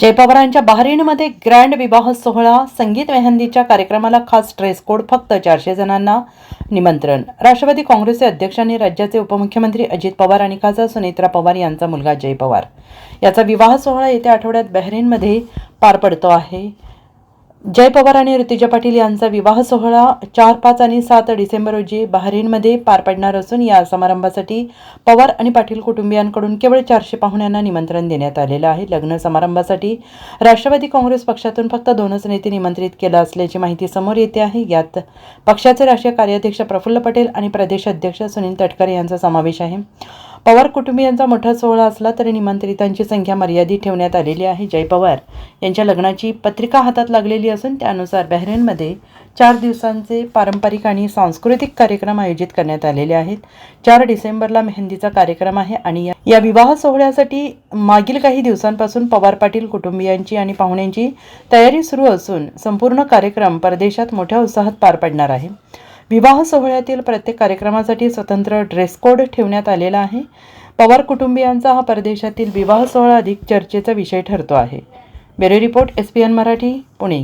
जय पवारांच्या बहरीनमध्ये ग्रँड विवाह सोहळा संगीत मेहंदीच्या कार्यक्रमाला खास ड्रेस कोड फक्त चारशे जणांना निमंत्रण. राष्ट्रवादी काँग्रेसचे अध्यक्ष आणि राज्याचे उपमुख्यमंत्री अजित पवार आणि खासदार सुनेत्रा पवार यांचा मुलगा जय पवार याचा विवाह सोहळा येत्या आठवड्यात बहरीनमध्ये पार पडतो आहे. जय पवार आणि ऋतुजा पाटील यांचा विवाह सोहळा चार पाच आणि सात डिसेंबर रोजी बहरीनमध्ये पार पडणार असून या समारंभासाठी पवार आणि पाटील कुटुंबियांकडून केवळ चारशे पाहुण्यांना निमंत्रण देण्यात आलेलं आहे. लग्न समारंभासाठी राष्ट्रवादी काँग्रेस पक्षातून फक्त दोनच नेते निमंत्रित केलं असल्याची माहिती समोर येते आहे. यात पक्षाचे राष्ट्रीय कार्याध्यक्ष प्रफुल्ल पटेल आणि प्रदेश अध्यक्ष सुनील तटकरे यांचा समावेश आहे. पवार कुटुंबियांचा मोठा सोहळा असला तरी निमंत्रितांची संख्या मर्यादित ठेवण्यात आलेली आहे. जय पवार यांच्या लग्नाची पत्रिका हातात लागलेली असून त्यानुसार बहरीनमध्ये चार दिवसांचे पारंपरिक आणि सांस्कृतिक कार्यक्रम आयोजित करण्यात आलेले आहेत. चार डिसेंबरला मेहंदीचा कार्यक्रम आहे आणि या विवाह सोहळ्यासाठी मागील काही दिवसांपासून पवार पाटील कुटुंबियांची आणि पाहुण्यांची तयारी सुरू असून संपूर्ण कार्यक्रम परदेशात मोठ्या उत्साहात पार पडणार आहे. विवाह सोहळ्यातील प्रत्येक कार्यक्रमासाठी स्वतंत्र ड्रेस कोड ठेवण्यात आलेला आहे. पवार कुटुंबियांचा हा परदेशातील विवाह सोहळा अधिक चर्चेचा विषय ठरतो आहे. बेरे report S P N Marathi Pune.